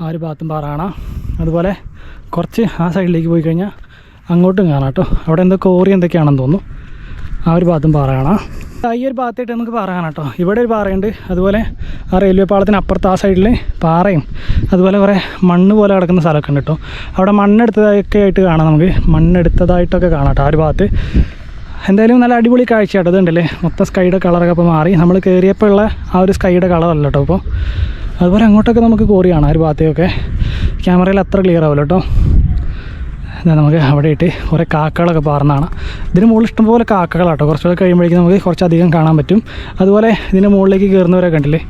[SPEAKER 1] ആ ഒരു ഭാഗത്തും പാറ കാണാം. അതുപോലെ കുറച്ച് ആ സൈഡിലേക്ക് പോയി കഴിഞ്ഞാൽ അങ്ങോട്ടും കാണാം കേട്ടോ അവിടെ എന്തോ കോറി എന്തൊക്കെയാണെന്ന് തോന്നുന്നു. ആ ഒരു ഭാഗത്തും പാറ കാണാം. ഈ ഒരു ഭാഗത്തായിട്ട് നമുക്ക് പാറ കാണാം കേട്ടോ. ഇവിടെ ഒരു പാറയുണ്ട്. അതുപോലെ ആ റെയിൽവേ പാളത്തിന് അപ്പുറത്ത് ആ സൈഡിൽ പാറയും അതുപോലെ കുറേ മണ്ണ് പോലെ കിടക്കുന്ന സ്ഥലമൊക്കെ ഉണ്ട് കേട്ടോ. അവിടെ മണ്ണെടുത്തതൊക്കെ ആയിട്ട് കാണാം നമുക്ക്. മണ്ണെടുത്തതായിട്ടൊക്കെ കാണാം കേട്ടോ ആ ഒരു ഭാഗത്ത്. എന്തായാലും നല്ല അടിപൊളി കാഴ്ച കേട്ടോ. ഇതുണ്ടല്ലേ? മൊത്തം സ്കൈയുടെ കളറൊക്കെ ഇപ്പോൾ മാറി. നമ്മൾ കയറിയപ്പോൾ ഉള്ള ആ ഒരു സ്കൈയുടെ കളറല്ല കേട്ടോ അപ്പോൾ അതുപോലെ അങ്ങോട്ടൊക്കെ നമുക്ക് കോറിയാണ് ആ ഒരു ഭാഗത്തേക്കൊക്കെ. ക്യാമറയിൽ അത്ര ക്ലിയർ ആവില്ല കേട്ടോ. നമുക്ക് അവിടെ ഇട്ട് കുറേ കാക്കകളൊക്കെ പാർന്നാണ്. ഇതിന് മുകളിൽ ഇഷ്ടംപോലെ കാക്കകളാട്ടോ. കുറച്ചുകൂടെ കഴിയുമ്പോഴേക്കും നമുക്ക് കുറച്ചധികം കാണാൻ പറ്റും. അതുപോലെ ഇതിന്റെ മുകളിലേക്ക് കയറുന്നവരെ കണ്ടില്ലേ?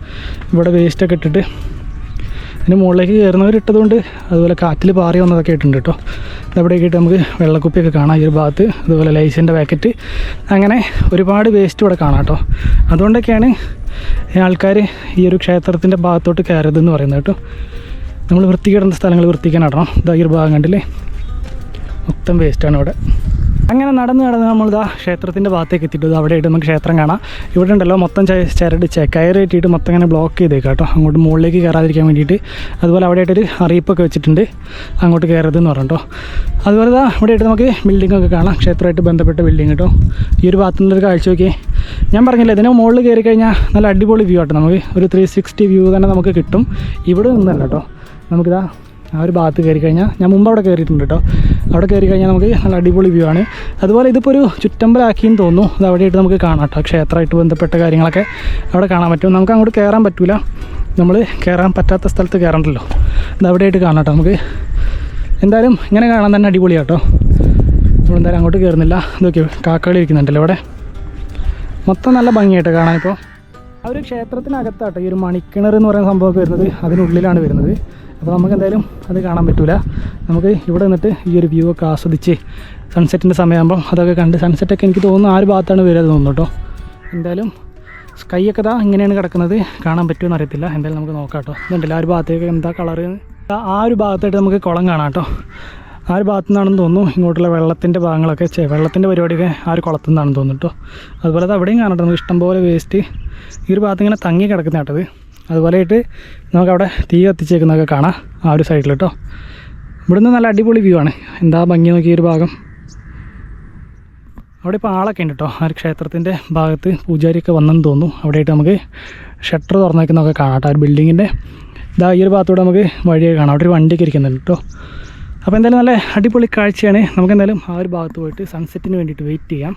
[SPEAKER 1] ഇവിടെ വേസ്റ്റൊക്കെ ഇട്ടിട്ട് ഇതിന് മുകളിലേക്ക് കയറുന്നവരിട്ടതുകൊണ്ട് അതുപോലെ കാറ്റിൽ പാറി വന്നതൊക്കെ ഇട്ടിട്ടുണ്ട് കേട്ടോ. ഇതവിടെയൊക്കെ ഇട്ട് നമുക്ക് വെള്ളക്കുപ്പിയൊക്കെ കാണാം ഈ ഒരു ഭാഗത്ത്. അതുപോലെ ലൈസിന്റെ പാക്കറ്റ് അങ്ങനെ ഒരുപാട് വേസ്റ്റ് ഇവിടെ കാണാം കേട്ടോ. അതുകൊണ്ടൊക്കെയാണ് ആൾക്കാർ ഈ ഒരു ക്ഷേത്രത്തിന്റെ ഭാഗത്തോട്ട് കയറരുതെന്ന് പറയുന്നത് കേട്ടോ. നമ്മൾ വൃത്തികേടുന്ന സ്ഥലങ്ങൾ വൃത്തിക്കാൻ ഇടണം. ഇതാ ഈ ഒരു ഭാഗം കണ്ടില്ലേ? മൊത്തം വേസ്റ്റാണ് ഇവിടെ അങ്ങനെ നടന്ന് നടന്ന് നമ്മൾ ഇതാ ക്ഷേത്രത്തിന്റെ ഭാഗത്തേക്ക് എത്തിയിട്ട്. അവിടെ ഇട്ട് നമുക്ക് ക്ഷേത്രം കാണാം. ഇവിടെ ഉണ്ടല്ലോ മൊത്തം ചരട് ചെ- കയറ് കെട്ടിയിട്ട് മൊത്തം അങ്ങനെ ബ്ലോക്ക് ചെയ്തേക്കാം കേട്ടോ. അങ്ങോട്ട് മുകളിലേക്ക് കയറാതിരിക്കാൻ വേണ്ടിയിട്ട്. അതുപോലെ അവിടെ ആയിട്ടൊരു അറിയിപ്പൊക്കെ വെച്ചിട്ടുണ്ട്. അങ്ങോട്ട് കയറരുതെന്ന് കേട്ടോ അതുപോലെ ഇതാ ഇവിടെ ആയിട്ട് നമുക്ക് ബിൽഡിംഗ് ഒക്കെ കാണാം. ക്ഷേത്രമായിട്ട് ബന്ധപ്പെട്ട ബിൽഡിംഗ് കേട്ടോ. ഈ ഒരു ഭാഗത്തുനിന്ന് ഒരു കാഴ്ച നോക്കിയേ. ഞാൻ പറഞ്ഞില്ല ഇതിനെ മുകളിൽ കയറി കഴിഞ്ഞാൽ നല്ല അടിപൊളി വ്യൂ ആട്ടോ. നമുക്ക് ഒരു ത്രീ സിക്സ്റ്റി വ്യൂ തന്നെ നമുക്ക് കിട്ടും. ഇവിടെ നിന്നല്ല കേട്ടോ. നമുക്കിതാ ആ ഒരു ഭാഗത്ത് കയറി കഴിഞ്ഞാൽ ഞാൻ മുമ്പ് അവിടെ കയറിയിട്ടുണ്ട് കേട്ടോ. അവിടെ കയറി കഴിഞ്ഞാൽ നമുക്ക് നല്ല അടിപൊളി വ്യൂ ആണ്. അതുപോലെ ഇതിപ്പോൾ ഒരു ചുറ്റമ്പലാക്കിയെന്ന് തോന്നുന്നു. അത് അവിടെയായിട്ട് നമുക്ക് കാണാം കേട്ടോ. ക്ഷേത്രമായിട്ട് ബന്ധപ്പെട്ട കാര്യങ്ങളൊക്കെ അവിടെ കാണാൻ പറ്റും. നമുക്ക് അങ്ങോട്ട് കയറാൻ പറ്റില്ല നമ്മൾ കയറാൻ പറ്റാത്ത സ്ഥലത്ത് കയറണ്ടല്ലോ. ഇത് അവിടെയായിട്ട് കാണാം കേട്ടോ നമുക്ക്. എന്തായാലും ഇങ്ങനെ കാണാൻ തന്നെ അടിപൊളിയാണ് കേട്ടോ. നമ്മളെന്തായാലും അങ്ങോട്ട് കയറുന്നില്ല. ഇതൊക്കെ കാക്കകളി ഇരിക്കുന്നുണ്ടല്ലോ ഇവിടെ. മൊത്തം നല്ല ഭംഗിയായിട്ട് കാണാനിപ്പോൾ ആ ഒരു ക്ഷേത്രത്തിനകത്താട്ടോ ഈ ഒരു മണിക്കിണർ എന്ന് പറയുന്ന സംഭവമൊക്കെ വരുന്നത്. അതിനുള്ളിലാണ് വരുന്നത്. അപ്പോൾ നമുക്ക് എന്തായാലും അത് കാണാൻ പറ്റില്ല നമുക്ക് ഇവിടെ നിന്നിട്ട് ഈ ഒരു വ്യൂ ഒക്കെ ആസ്വദിച്ച് സൺസെറ്റിന്റെ സമയമാകുമ്പം അതൊക്കെ കണ്ട് സൺസെറ്റൊക്കെ എനിക്ക് തോന്നുന്നു ആ ഒരു ഭാഗത്താണ് വരിക തോന്നുന്നു കേട്ടോ. എന്തായാലും സ്കൈ ഒക്കെ ഇതാ ഇങ്ങനെയാണ് കിടക്കുന്നത്. കാണാൻ പറ്റുമെന്ന് അറിയത്തില്ല. എന്തായാലും നമുക്ക് നോക്കാം കേട്ടോ. ഇതുണ്ടല്ലോ ആ ഒരു ഭാഗത്തേക്ക് എന്താ കളറ് ആ ഒരു ഭാഗത്തായിട്ട് നമുക്ക് കുളം കാണാം കേട്ടോ. ആ ഒരു ഭാഗത്തു നിന്നാണെന്ന് തോന്നുന്നു ഇങ്ങോട്ടുള്ള വെള്ളത്തിന്റെ ഭാഗങ്ങളൊക്കെ വെള്ളത്തിന്റെ പരിപാടിയൊക്കെ ആ ഒരു കുളത്തു നിന്നാണെന്ന് തോന്നുന്നു കേട്ടോ. അതുപോലെ അത് അവിടെയും കാണട്ടെ നമുക്ക് ഇഷ്ടംപോലെ വേസ്റ്റ് ഈ ഒരു ഭാഗത്ത് ഇങ്ങനെ തങ്ങി കിടക്കുന്ന കേട്ടത് അതുപോലെ നമുക്കവിടെ തീ കത്തിച്ചേക്കുന്നതൊക്കെ കാണാം ആ ഒരു സൈഡിൽ കേട്ടോ ഇവിടുന്ന് നല്ല അടിപൊളി വ്യൂ ആണ്. എന്താ ഭംഗി നോക്കിയ ഒരു ഭാഗം. അവിടെ ഇപ്പോൾ ആളൊക്കെ ഉണ്ട് കേട്ടോ ആ ഒരു ക്ഷേത്രത്തിന്റെ ഭാഗത്ത് പൂജാരിയൊക്കെ വന്നെന്ന് തോന്നുന്നു. അവിടെയായിട്ട് നമുക്ക് ഷട്ടർ തുറന്നേക്കുന്നതൊക്കെ കാണാം കേട്ടോ ആ ഒരു ബിൽഡിങ്ങിന്റെ ഇതാ ഈ ഒരു ഭാഗത്തൂടെ നമുക്ക് വഴിയൊക്കെ കാണാം. അവിടെ ഒരു വണ്ടിയൊക്കെ ഇരിക്കുന്നുണ്ട് കേട്ടോ അപ്പോൾ എന്തായാലും നല്ല അടിപൊളി കാഴ്ചയാണ്. നമുക്ക് എന്തായാലും ആ ഒരു ഭാഗത്ത് പോയിട്ട് സൺസെറ്റിന് വേണ്ടിയിട്ട് വെയിറ്റ് ചെയ്യാം.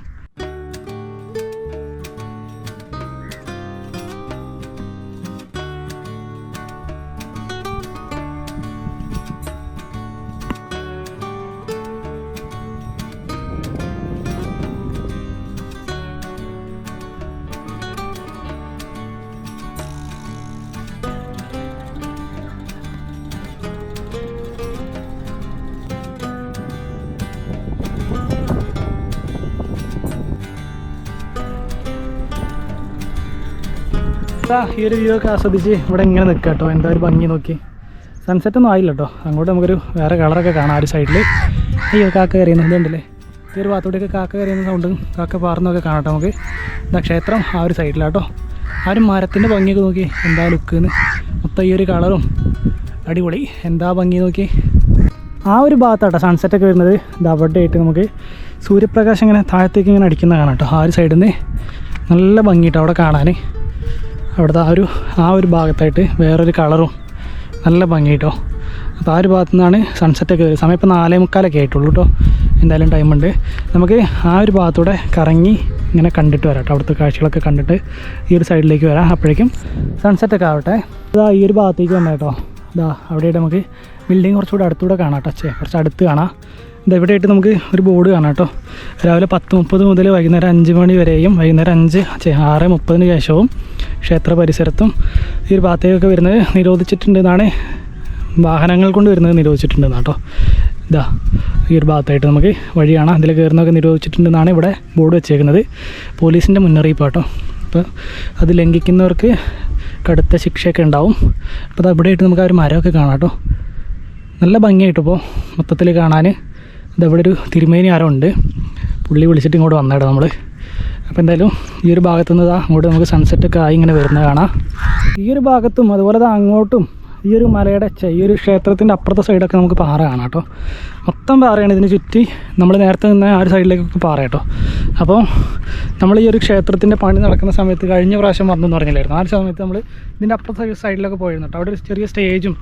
[SPEAKER 1] ദാ ഈ ഒരു വ്യൂ ഒക്കെ ആസ്വദിച്ച് ഇവിടെ ഇങ്ങനെ നിൽക്കുക കേട്ടോ എന്താ ഒരു ഭംഗി നോക്കി. സൺസെറ്റ് ഒന്നും ആയില്ല കേട്ടോ അങ്ങോട്ട് നമുക്കൊരു വേറെ കളറൊക്കെ കാണാം ആ ഒരു സൈഡിൽ അയ്യോ കാക്ക കറിയുന്നു ഉണ്ടല്ലേ ഈ ഒരു ഭാഗത്തോടെയൊക്കെ കാക്ക കറിയുന്ന സൗണ്ടും കാക്ക പാറുന്നൊക്കെ കാണാം നമുക്ക്. എന്താ ക്ഷേത്രം ആ ഒരു സൈഡിലാട്ടോ ആ ഒരു മരത്തിന്റെ ഭംഗിയൊക്കെ നോക്കി. എന്താ ലുക്ക് മൊത്തം ഈ ഒരു കളറും അടിപൊളി. എന്താ ഭംഗി നോക്കി. ആ ഒരു ഭാഗത്താട്ടോ സൺസെറ്റ് ഒക്കെ വരുന്നത്. ഇത് അവിടെ ആയിട്ട് നമുക്ക് സൂര്യപ്രകാശം ഇങ്ങനെ താഴത്തേക്ക് ഇങ്ങനെ അടിക്കുന്ന കാണാം കേട്ടോ ആ ഒരു സൈഡിൽ നിന്ന് നല്ല ഭംഗിട്ടോ അവിടെ കാണാൻ അവിടുത്തെ ആ ഒരു ആ ഒരു ഭാഗത്തായിട്ട് വേറൊരു കളറും നല്ല ഭംഗി കേട്ടോ അപ്പോൾ ആ ഒരു ഭാഗത്തു നിന്നാണ് സൺസെറ്റൊക്കെ വരുന്നത്. സമയം ഇപ്പോൾ നാലേ മുക്കാലൊക്കെ ആയിട്ടുള്ളൂ കേട്ടോ എന്തായാലും ടൈമുണ്ട് നമുക്ക് ആ ഒരു ഭാഗത്തൂടെ കറങ്ങി ഇങ്ങനെ കണ്ടിട്ട് വരാം കേട്ടോ അവിടുത്തെ കാഴ്ചകളൊക്കെ കണ്ടിട്ട് ഈ ഒരു സൈഡിലേക്ക് വരാം. അപ്പോഴേക്കും സൺസെറ്റൊക്കെ ആവട്ടെ. ഇതാ ഈ ഒരു ഭാഗത്തേക്ക് വന്നേട്ടോ ഇതാ അവിടെയായിട്ട് നമുക്ക് ബിൽഡിങ് കുറച്ചുകൂടെ അടുത്തൂടെ കാണാം കേട്ടോ ചേ കുറച്ച് അടുത്ത് കാണാം. ഇത് എവിടെയായിട്ട് നമുക്ക് ഒരു ബോർഡ് കാണാം കേട്ടോ. രാവിലെ പത്ത് മുപ്പത് മുതൽ വൈകുന്നേരം അഞ്ച് മണി വരെയും വൈകുന്നേരം അഞ്ച് ആറ് മുപ്പതിന് ശേഷവും ക്ഷേത്ര പരിസരത്തും ഈ ഒരു ഭാഗത്തേക്കൊക്കെ വരുന്നത് നിരോധിച്ചിട്ടുണ്ടെന്നാണ് വാഹനങ്ങൾ കൊണ്ട് വരുന്നത് നിരോധിച്ചിട്ടുണ്ടെന്നാണ് കേട്ടോ. ഇതാ ഈ ഒരു ഭാഗത്തായിട്ട് നമുക്ക് വഴിയാണ് അതിൽ കയറുന്നതൊക്കെ നിരോധിച്ചിട്ടുണ്ടെന്നാണ് ഇവിടെ ബോർഡ് വെച്ചേക്കുന്നത്. പോലീസിന്റെ മുന്നറിയിപ്പ് കേട്ടോ. അപ്പോൾ അത് ലംഘിക്കുന്നവർക്ക് കടുത്ത ശിക്ഷയൊക്കെ ഉണ്ടാവും. അപ്പോൾ അത് അവിടെയായിട്ട് നമുക്ക് ആ ഒരു മരമൊക്കെ കാണാം കേട്ടോ. നല്ല ഭംഗിയായിട്ട് ഇപ്പോൾ മൊത്തത്തിൽ കാണാൻ ഇതവിടെ ഒരു തിരുമേനി ആരോ ഉണ്ട് പുള്ളി വിളിച്ചിട്ട് ഇങ്ങോട്ട് വന്നേടാ നമ്മൾ അപ്പോൾ എന്തായാലും ഈ ഒരു ഭാഗത്തു നിന്ന് ഇതാ അങ്ങോട്ട് നമുക്ക് സൺസെറ്റൊക്കെ ആയി ഇങ്ങനെ വരുന്നത് കാണാം. ഈ ഒരു ഭാഗത്തും അതുപോലെ അങ്ങോട്ടും ഈ ഒരു മലയുടെ ഈ ഒരു ക്ഷേത്രത്തിന്റെ അപ്പുറത്തെ സൈഡൊക്കെ നമുക്ക് പാറ കാണാം കേട്ടോ. മൊത്തം പാറയാണ് ഇതിന് ചുറ്റി. നമ്മൾ നേരത്തെ നിന്ന് ആ ഒരു സൈഡിലേക്കൊക്കെ പാറ കേട്ടോ അപ്പോൾ നമ്മൾ ഈ ഒരു ക്ഷേത്രത്തിന്റെ പണി നടക്കുന്ന സമയത്ത് കഴിഞ്ഞ പ്രാവശ്യം വന്നു എന്ന് പറഞ്ഞില്ലായിരുന്നു? ആ ഒരു സമയത്ത് നമ്മൾ ഇതിന്റെ അപ്പുറത്തെ സൈഡിലൊക്കെ പോയിരുന്നു കേട്ടോ. അവിടെ ഒരു ചെറിയ സ്റ്റേജും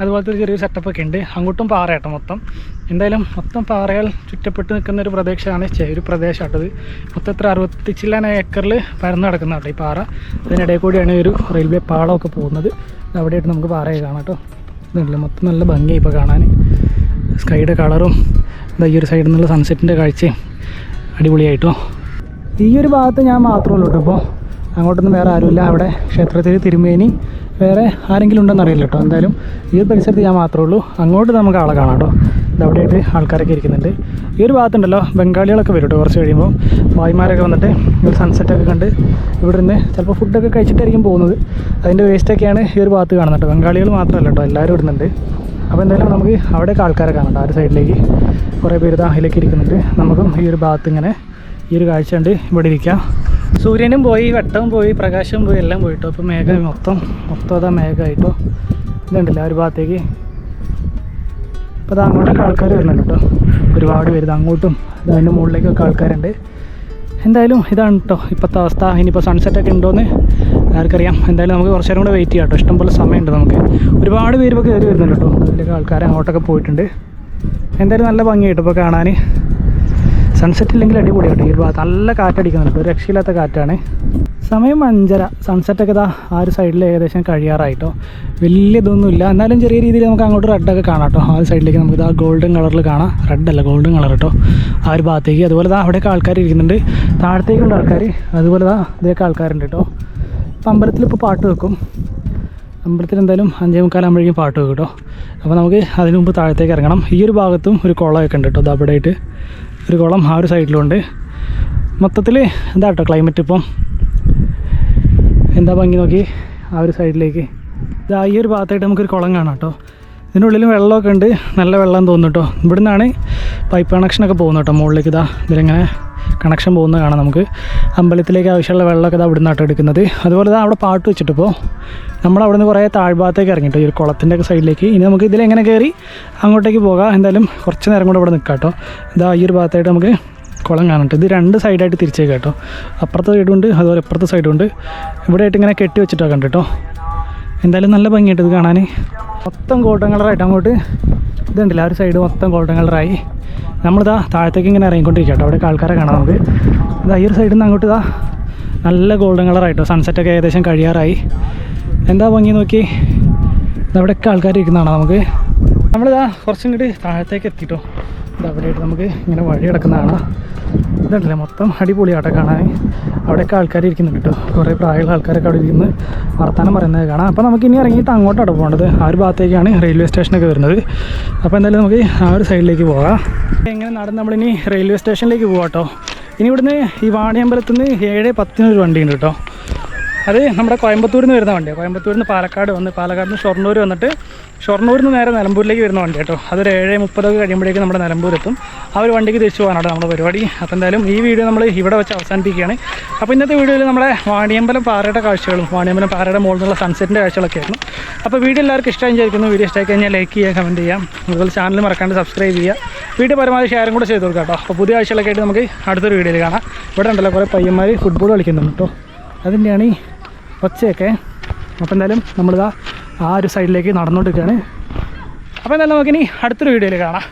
[SPEAKER 1] അതുപോലത്തെ ഒരു ചെറിയൊരു സെറ്റപ്പൊക്കെ ഉണ്ട്. അങ്ങോട്ടും പാറ കേട്ടോ മൊത്തം. എന്തായാലും മൊത്തം പാറകൾ ചുറ്റപ്പെട്ട് നിൽക്കുന്ന ഒരു പ്രദേശമാണ് ഒരു പ്രദേശമാട്ടത് മൊത്തം എത്ര അറുപത്തി ചില്ലാന ഏക്കറിൽ പരന്ന് കിടക്കുന്ന കേട്ടോ ഈ പാറ. അതിനിടയിൽ കൂടിയാണ് ഒരു റെയിൽവേ പാളമൊക്കെ പോകുന്നത്. അവിടെയായിട്ട് നമുക്ക് പാറയെ കാണാം കേട്ടോ. ഇതുണ്ടല്ലോ മൊത്തം നല്ല ഭംഗിയായി ഇപ്പോൾ കാണാൻ സ്കൈയുടെ കളറും എന്താ ഈ ഒരു സൈഡിൽ നിന്നുള്ള സൺസെറ്റിന്റെ കാഴ്ചയും അടിപൊളിയായിട്ടോ. ഈ ഒരു ഭാഗത്ത് ഞാൻ മാത്രമേ ഉള്ളൂ ഇപ്പോൾ അങ്ങോട്ടൊന്നും വേറെ ആരുമില്ല. അവിടെ ക്ഷേത്രത്തിൽ തിരുമേനി വേറെ ആരെങ്കിലും ഉണ്ടെന്ന് അറിയില്ല കേട്ടോ. എന്തായാലും ഈ ഒരു പരിസരത്ത് ഞാൻ മാത്രമേ ഉള്ളൂ. അങ്ങോട്ട് നമുക്ക് ആളെ കാണാം കേട്ടോ. ഇത് അവിടെയായിട്ട് ആൾക്കാരൊക്കെ ഇരിക്കുന്നുണ്ട്. ഈ ഒരു ഭാഗത്തുണ്ടല്ലോ ബംഗാളികളൊക്കെ വരും കേട്ടോ കുറച്ച് കഴിയുമ്പോൾ ഭായിമാരൊക്കെ വന്നിട്ട് ഈ ഒരു സൺസെറ്റൊക്കെ കണ്ട് ഇവിടെ നിന്ന് ചിലപ്പോൾ ഫുഡൊക്കെ കഴിച്ചിട്ടായിരിക്കും പോകുന്നത്. അതിന്റെ വേസ്റ്റൊക്കെയാണ് ഈ ഒരു ഭാഗത്ത് കാണുന്നത് കേട്ടോ. ബംഗാളികൾ മാത്രമല്ല കേട്ടോ. എല്ലാവരും ഇടുന്നുണ്ട്. അപ്പോൾ എന്തായാലും നമുക്ക് അവിടെയൊക്കെ ആൾക്കാരെ കാണാം കേട്ടോ ആ ഒരു സൈഡിലേക്ക്. കുറേ പേര് ദാ അതിലേക്ക് ഇരിക്കുന്നുണ്ട്. നമുക്കും ഈ ഒരു ഭാഗത്ത് ഇങ്ങനെ ഈ ഒരു കാഴ്ച ഉണ്ട് ഇവിടെ ഇരിക്കാം. സൂര്യനും പോയി വെട്ടവും പോയി പ്രകാശവും പോയി എല്ലാം പോയിട്ടോ അപ്പോൾ മേഘം മൊത്തം മൊത്തം അതാ മേഘമായിട്ടോ ഇതുണ്ടല്ലോ ആ ഒരു ഭാഗത്തേക്ക്? അപ്പോൾ അത് അങ്ങോട്ടൊക്കെ ആൾക്കാർ വരുന്നുണ്ട് കേട്ടോ. ഒരുപാട് ഇത് അങ്ങോട്ടും അതിന്റെ മുകളിലേക്കൊക്കെ ആൾക്കാരുണ്ട്. എന്തായാലും ഇതാണ് കേട്ടോ ഇപ്പോഴത്തെ അവസ്ഥ. ഇനിയിപ്പോൾ സൺസെറ്റൊക്കെ ഉണ്ടോയെന്ന് ആർക്കറിയാം. എന്തായാലും നമുക്ക് കുറച്ച് നേരം കൂടെ വെയിറ്റ് ചെയ്യാം കേട്ടോ. ഇഷ്ടംപോലെ സമയമുണ്ട് നമുക്ക്. ഒരുപാട് പേര് ഇപ്പോൾ കയറി വരുന്നുണ്ട് കേട്ടോ. അതിലൊക്കെ ആൾക്കാർ അങ്ങോട്ടൊക്കെ പോയിട്ടുണ്ട്. എന്തായാലും നല്ല ഭംഗിയായിട്ട് ഇപ്പോൾ കാണാൻ സൺസെറ്റ് ഇല്ലെങ്കിൽ അടിപൊളി ഈ ഭാഗത്ത് നല്ല കാറ്റടിക്കുന്നുണ്ട് ഒരു രക്ഷയില്ലാത്ത കാറ്റാണ്. സമയം അഞ്ചര. സൺസെറ്റൊക്കെ ഇതാ ആ ഒരു സൈഡിൽ ഏകദേശം കഴിയാറായിട്ടോ. വലിയ ഇതൊന്നുമില്ല എന്നാലും ചെറിയ രീതിയിൽ നമുക്ക് അങ്ങോട്ട് റെഡൊക്കെ കാണാം കേട്ടോ. ആ ഒരു സൈഡിലേക്ക് നമുക്ക് ഇതാ ഗോൾഡൻ കളറിൽ കാണാം. റെഡല്ല ഗോൾഡൻ കളർ കേട്ടോ. ആ ഒരു ഭാഗത്തേക്ക്. അതുപോലെ ഇതാ അവിടെയൊക്കെ ആൾക്കാർ ഇരിക്കുന്നുണ്ട്. താഴത്തേക്കുള്ള ആൾക്കാർ അതുപോലെ ഇതാ ഇതൊക്കെ ആൾക്കാരുണ്ട് കേട്ടോ. ഇപ്പം അമ്പലത്തിൽ ഇപ്പോൾ പാട്ട് വെക്കും. അമ്പലത്തിൽ എന്തായാലും അഞ്ചേ മുക്കാലാകുമ്പോഴേക്കും പാട്ട് വെക്കും കേട്ടോ അപ്പോൾ നമുക്ക് അതിന് മുമ്പ് താഴത്തേക്ക് ഇറങ്ങണം. ഈ ഒരു ഭാഗത്തും ഒരു കുളമൊക്കെ ഉണ്ട് കേട്ടോ ആയിട്ട് ഒരു കുളം ആ ഒരു സൈഡിലുണ്ട്. മൊത്തത്തിൽ എന്താ കേട്ടോ ക്ലൈമറ്റ് ഇപ്പം? എന്താ ഭംഗി നോക്കി ആ ഒരു സൈഡിലേക്ക്? ഇതാ ഈ ഒരു ഭാഗത്തായിട്ട് നമുക്കൊരു കുളം കാണാം കേട്ടോ ഇതിനുള്ളിലും വെള്ളമൊക്കെ ഉണ്ട്. നല്ല വെള്ളം തോന്നുന്നു കേട്ടോ ഇവിടുന്നാണ് പൈപ്പ് കണക്ഷനൊക്കെ പോകുന്നു കേട്ടോ മുകളിലേക്ക്. ഇതാ ഇതിലിങ്ങനെ കണക്ഷൻ പോകുന്നത് കാണാം നമുക്ക്. അമ്പലത്തിലേക്ക് ആവശ്യമുള്ള വെള്ളമൊക്കെ ഇതാ അവിടെ നിന്നാട്ടോ എടുക്കുന്നത്. അതുപോലെ തന്നെ അവിടെ പാട്ട് വെച്ചിട്ടിപ്പോൾ നമ്മൾ അവിടെ നിന്ന് കുറേ താഴ്ഭാഗത്തേക്ക് ഇറങ്ങിട്ടോ ഈ ഒരു കുളത്തിന്റെ ഒക്കെ സൈഡിലേക്ക്. ഇനി നമുക്ക് ഇതിലെങ്ങനെ കയറി അങ്ങോട്ടേക്ക് പോകാം. എന്തായാലും കുറച്ച് നേരം കൂടെ ഇവിടെ നിൽക്കാം കേട്ടോ. ഇതാ ഈ ഒരു ഭാഗത്തായിട്ട് നമുക്ക് കുളം കാണുന്നുണ്ട് ഇത് രണ്ട് സൈഡായിട്ട് തിരിച്ചേക്കാം കേട്ടോ. അപ്പുറത്തെ സൈഡുണ്ട് അതുപോലെ ഇപ്പുറത്തെ സൈഡുണ്ട് ഇവിടെ ആയിട്ട് ഇങ്ങനെ കെട്ടി വെച്ചിട്ടോ കണ്ടിട്ടോ എന്തായാലും നല്ല ഭംഗിയായിട്ട് ഇത് കാണാൻ. മൊത്തം കോട്ടൺ കളറായിട്ട് അങ്ങോട്ട് ഇതുണ്ടല്ലോ. ആ ഒരു സൈഡ് മൊത്തം കോട്ടൺ കളറായി നമ്മളിതാ താഴത്തേക്ക് ഇങ്ങനെ ഇറങ്ങിക്കൊണ്ടിരിക്കുക കേട്ടോ അവിടെ ആൾക്കാരെ കാണാം നമുക്ക്. ഇതാ ഈ ഒരു സൈഡിൽ നിന്ന് അങ്ങോട്ട് ഇതാ നല്ല ഗോൾഡൻ കളറായിട്ടോ സൺസെറ്റൊക്കെ ഏകദേശം കഴിയാറായി. എന്താ ഭംഗി നോക്കി? ഇതവിടെയൊക്കെ ആൾക്കാർ ഇരിക്കുന്നതാണ് നമുക്ക്? നമ്മളിതാ കുറച്ചും കൂടി താഴത്തേക്ക് എത്തിയിട്ടോ ഇതവിടെയായിട്ട് നമുക്ക് ഇങ്ങനെ വഴി കിടക്കുന്നതാണ്? ഇതുണ്ടല്ലേ മൊത്തം അടിപൊളിയാട്ടെ കാണാൻ. അവിടെയൊക്കെ ആൾക്കാർ ഇരിക്കുന്നുണ്ട് കേട്ടോ. കുറേ പ്രായമുള്ള ആൾക്കാരൊക്കെ അവിടെ ഇരിക്കുന്നു. വർത്തമാനം പറയുന്നത് കാണാം. അപ്പോൾ നമുക്ക് ഇനി ഇറങ്ങിയിട്ട് അങ്ങോട്ടാണ് പോകേണ്ടത്. ആ ഒരു ഭാഗത്തേക്കാണ് റെയിൽവേ സ്റ്റേഷനൊക്കെ വരുന്നത്. അപ്പോൾ എന്തായാലും നമുക്ക് ആ ഒരു സൈഡിലേക്ക് പോകാം. എങ്ങനെ നടന്ന് നമ്മളിനി റെയിൽവേ സ്റ്റേഷനിലേക്ക് പോകാം കേട്ടോ ഇനി ഇവിടുന്ന് ഈ വാണിയമ്പലത്തിൽ നിന്ന് ഏഴ് പത്തിനൊരു വണ്ടിയുണ്ട് കേട്ടോ. അത് നമ്മുടെ കോയമ്പത്തൂരിൽ നിന്ന് വരുന്ന വണ്ടിയാണ് കോയമ്പത്തൂരിൽ നിന്ന് പാലക്കാട് വന്ന് പാലക്കാട് നിന്ന് ഷൊർണൂർ വന്നിട്ട് ഷൊർണൂരിൽ നിന്ന് നേരെ നിലമ്പൂരിലേക്ക് വരുന്ന വണ്ടി കേട്ടോ. അതൊരു ഏഴ് മുപ്പതൊക്കെ കഴിയുമ്പോഴേക്കും നമ്മുടെ നിലമ്പൂർ എത്തും ആ ഒരു വണ്ടിക്ക് തിരിച്ചു പോകാനാണ് നമ്മുടെ പരിപാടി. അപ്പോൾ എന്തായാലും ഈ വീഡിയോ നമ്മൾ ഇവിടെ വെച്ച് അവസാനിപ്പിക്കുകയാണ്. അപ്പോൾ ഇന്നത്തെ വീഡിയോയിൽ നമ്മുടെ വാണിയമ്പലം പാറയുടെ കാഴ്ചകളും വാണിയമ്പലം പാറയുടെ മുകളിൽ നിന്നുള്ള സൺസെറ്റിന്റെ കാഴ്ചകളൊക്കെ ആയിരുന്നു. അപ്പോൾ വീഡിയോ എല്ലാവർക്കും ഇഷ്ടമായി വിചാരിക്കുന്നു. വീഡിയോ ഇഷ്ടമായി കഴിഞ്ഞാൽ ലൈക്ക് ചെയ്യുക കമന്റ് ചെയ്യാം അതുപോലെ ചാനൽ മറക്കാണ്ട് സബ്സ്ക്രൈബ് ചെയ്യുക. വീഡിയോ പരമാവധി ഷെയറും കൂടെ ചെയ്ത് കൊടുക്കാം കേട്ടോ. അപ്പോൾ പുതിയ ആഴ്ചകളൊക്കെ ആയിട്ട് നമുക്ക് അടുത്തൊരു വീഡിയോയിൽ കാണാം. ഇവിടെ ഉണ്ടല്ലോ കുറേ പയ്യന്മാർ ഫുട്ബോൾ കളിക്കുന്നുണ്ട് കേട്ടോ. അതിന്റെയാണ് ഈ ഒച്ചയൊക്കെ. അപ്പോൾ എന്തായാലും നമ്മളിതാ ആ ഒരു സൈഡിലേക്ക് നടന്നുകൊണ്ടിരിക്കുകയാണ് അപ്പോൾ എന്തായാലും നമുക്കിനി അടുത്തൊരു വീഡിയോയിൽ കാണാം.